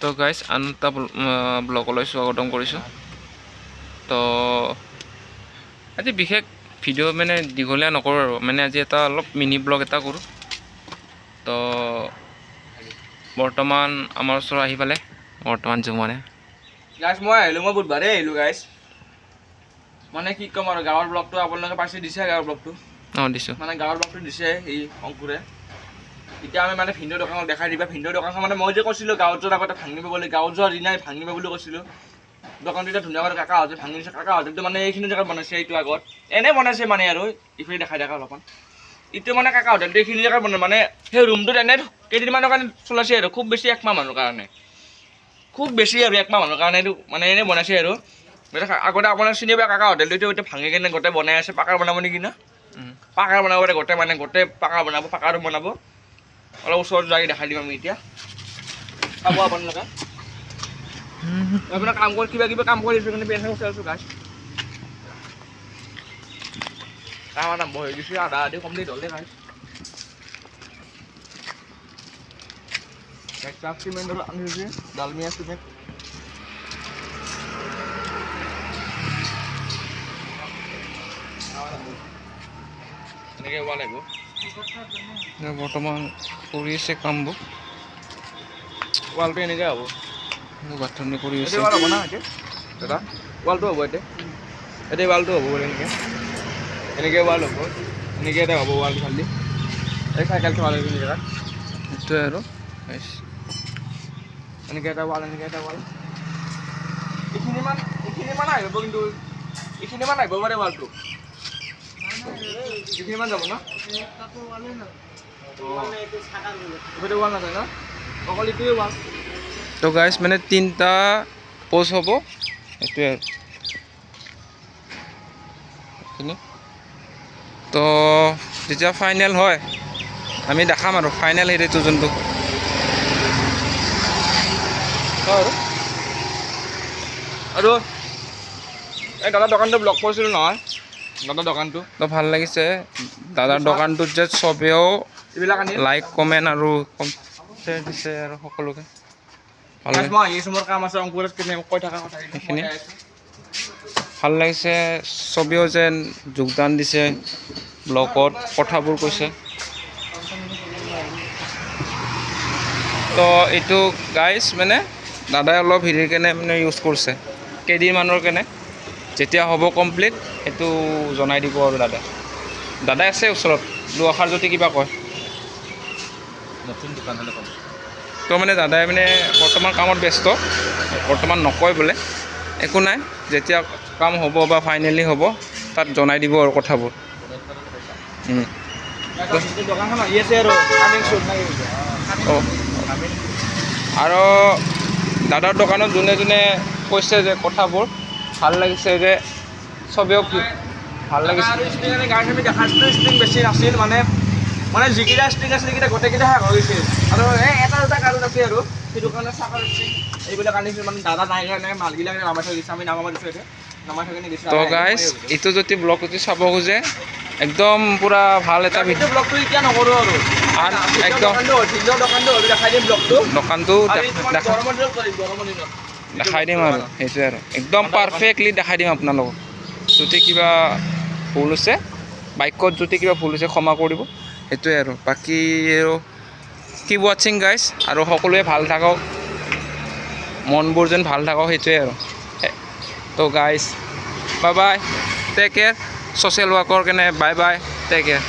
তো গাইজ আন এটা ব্লগলৈ স্বাগতম কৰিছোঁ। তো আজি বিশেষ ভিডিঅ' মানে দীঘলীয়া নকৰোঁ আৰু। মানে আজি এটা অলপ মিনি ব্লগ এটা কৰোঁ। তো বৰ্তমান আমাৰ ওচৰত আহি পালে বৰ্তমান জুমনে। গাইছ মই আহিলোঁ মই বুধবাৰে আহিলোঁ গাইছ মানে কি ক'ম আৰু গাঁৱৰ ব্লগটো আপোনালোকে পাইছে দিছে গাঁৱৰ ব্লগটো অঁ দিছোঁ। মানে গাঁৱৰ ব্লগটো দিছে এই অংকুৰে এতিয়া আমি মানে ভিন্ন দোকানক দেখাই দিবা। ভিন্ন দোকানখন মানে মই যে কৈছিলোঁ গাঁৱত যোৱাৰ আগতে ভাঙিব বুলি গাঁৱত যোৱাৰ দিনাই ভাঙিব বুলি কৈছিলোঁ। দোকানটো এতিয়া ধুনীয়াকৈ কাকাহঁতে ভাঙি দিছে। কাকাহঁতেতো মানে এইখিনি জেগাত বনাইছে এইটো আগত। এনেই বনাইছে মানে আৰু ইফালে দেখাই দেখা অলপমান। ইটো মানে কাকাহঁতে এইখিনি জেগাত বনাই মানে সেই ৰুমটোত এনে কেইদিনমানৰ কাৰণে চলাইছে আৰু খুব বেছি একমাহ মানুহৰ কাৰণে। খুব বেছি আৰু একমাহ মানুহৰ কাৰণে এইটো মানে এনেই বনাইছে আৰু। আগতে আপোনাৰ চিনি পাই কাকা হোটেলটো এতিয়া ভাঙি কিনে গোটেই বনাই আছে পাকাৰ বনাব নেকি না? পাকাৰ বনাব গোটেই মানে গোটেই পাকাৰ বনাব পাকাৰ বনাব। অলপ ওচৰত যাই দেখাই দিম আমি এতিয়া। চাব আপোনালোকে। আপোনাৰ কাম কৰি কিবা কিবা কাম কৰি আছোঁ কাৰণে পেঞ্চন চাই আছোঁ গাছ কাম আৰম্ভ হৈ গৈছে আধা আধি কমপ্লিট হ'লে গাছ চাফ চিমেণ্ট আনি দিছে ডালমিয়া চিমেণ্ট এনেকৈ ওৱা লাগিব। বৰ্তমান কৰি আছে কামবোৰ ৱালটো এনেকৈ হ'ব গাঁথনি কৰি আছে হ'ব না এতিয়া দাদা ৱালটো হ'ব এতিয়া এতিয়া ৱালটো হ'ব বোলে এনেকৈ এনেকৈ ৱাল হ'ব। এনেকৈ এটা হ'ব ৱাল খালি। এই চাইকেল থোৱা এইখিনি জেগাত সেইটোৱে আৰু। এনেকৈ এটা ৱাল এনেকৈ এটা ৱাল এইখিনিমান এইখিনিমান আহিব কিন্তু এইখিনিমান আহিব পাৰে ৱালটো যাব ন? তো গাইজ মানে তিনিটা প'জ হ'ব। সেইটোৱে আৰু তো যেতিয়া ফাইনেল হয় আমি দেখাম আৰু ফাইনেল হেৰিটো যোনটো। হয় আৰু। আৰু এই দাদা দোকানটো ব্লক কৰিছিলোঁ নহয়। দাদা দোকানটো? তো ভালো লাগিছে। দাদাৰ দোকানটোত যে চবেও লাইক কমেণ্ট আৰু শ্বেয়াৰ দিছে আৰু সকলোকে। ভালো কথা সেইখিনি? ভালো লাগিছে চবেও যেন যোগদান দিছে ব্লগত কথাবোৰ কৈছে। তো এইটো গাইজ মানে দাদাই অলপ হেৰি কেনে মানে ইউজ কৰিছে কেইদিনমানৰ কেনে? যেতিয়া হ'ব কমপ্লিট সেইটো জনাই দিব আৰু দাদাই। দাদাই আছে ওচৰত দুআষাৰ যদি কিবা কয়। নতুন দোকান হ'লে ক'ম। তো মানে দাদাই মানে বৰ্তমান কামত ব্যস্ত বৰ্তমান নকয় বোলে। একো নাই যেতিয়া কাম হ'ব বা ফাইনেলি হ'ব তাত জনাই দিব আৰু কথাবোৰ। অঁ। আৰু দাদাৰ দোকানত যোনে যোনে কৈছে যে কথাবোৰ ভালো লাগিছে যে চবেও কি- ভালো লাগিছে। বেছি নাছিল মানে মানে যিকেইটা ষ্ট্ৰিং আছিল সেইকেইটা গোটেইকেইটা শেষ হৈ গৈছিল আৰু এই এটা দুটা কাৰণ আছে আৰু। সেইটো কাৰণে চাকৰ ষ্ট্ৰিং এইবিলাক আনিছিল মানে দাদা নাই কাৰণে মালবিলাক নামাই থৈ গৈছে আমি নামাই দিছোঁ এতিয়া নামাই থৈ কিনে দিছোঁ তো গাইজ এইটো যদি ব্লগ যদি চাব খোজে একদম পূৰা ভালো এটা ভিডিঅ' ব্লগটো এতিয়া নকৰোঁ আৰু। আৰু একদম দোকানটো দেখাই দিম ব্লগটো দোকানটো দেখা দেখাই দিম আৰু সেইটোৱে আৰু। একদম পাৰফেক্টলি দেখাই দিম আপোনালোকক যদি কিবা ভুল হৈছে বাক্যত যদি কিবা ভুল হৈছে ক্ষমা কৰিব সেইটোৱে আৰু। বাকী আৰু কিপ ৱাচিং গাইজ আৰু সকলোৱে ভালো থাকক। মনবোৰ যেন ভালো থাকক সেইটোৱে আৰু। তো guys bye bye take care social ৱৰ্কৰ কেনে বাই বাই টেক কেয়াৰ